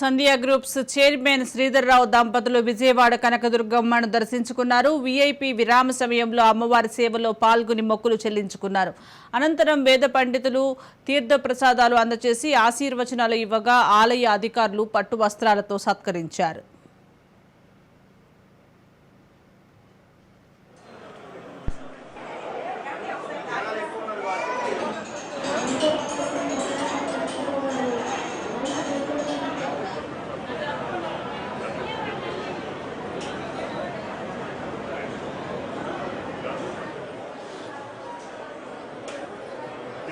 సంధ్యా groups chairman Sridhar Rao దంపతులు విజయవాడ కనకదుర్గమ్మను దర్శించుకున్నారు VIP విరామ సమయంలో అమ్మవారి సేవలో పాల్గొని మొక్కులు చెల్లించుకున్నారు అనంతరం వేద పండితులు తీర్థప్రసాదాలు అందజేసి ఆశీర్వచనాలు ఇవ్వగా ఆలయ అధికారులు పట్టు వస్త్రాలతో సత్కరించారు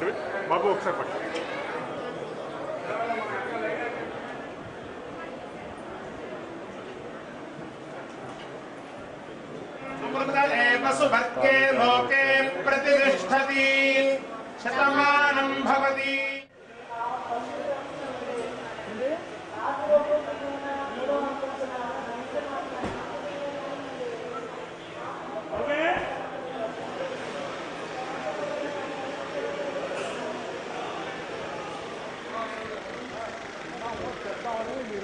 పట్టుకుని బాబు ఒకసారి పట్టుకుని సువర్గే లోకే ప్రతిష్టతి శతమానం భవతి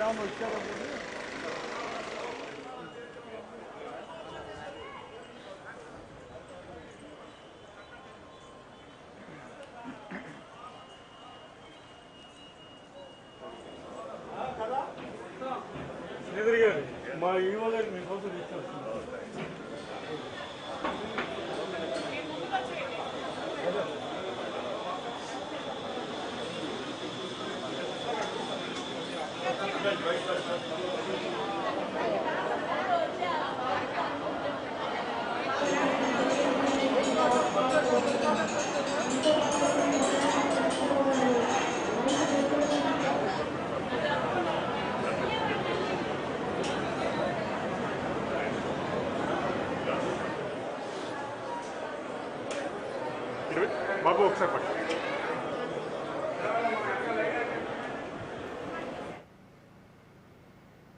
마음을 어보니 아, 가라? 내들이 막 이거는 무 소리 있어? Могу, кстати.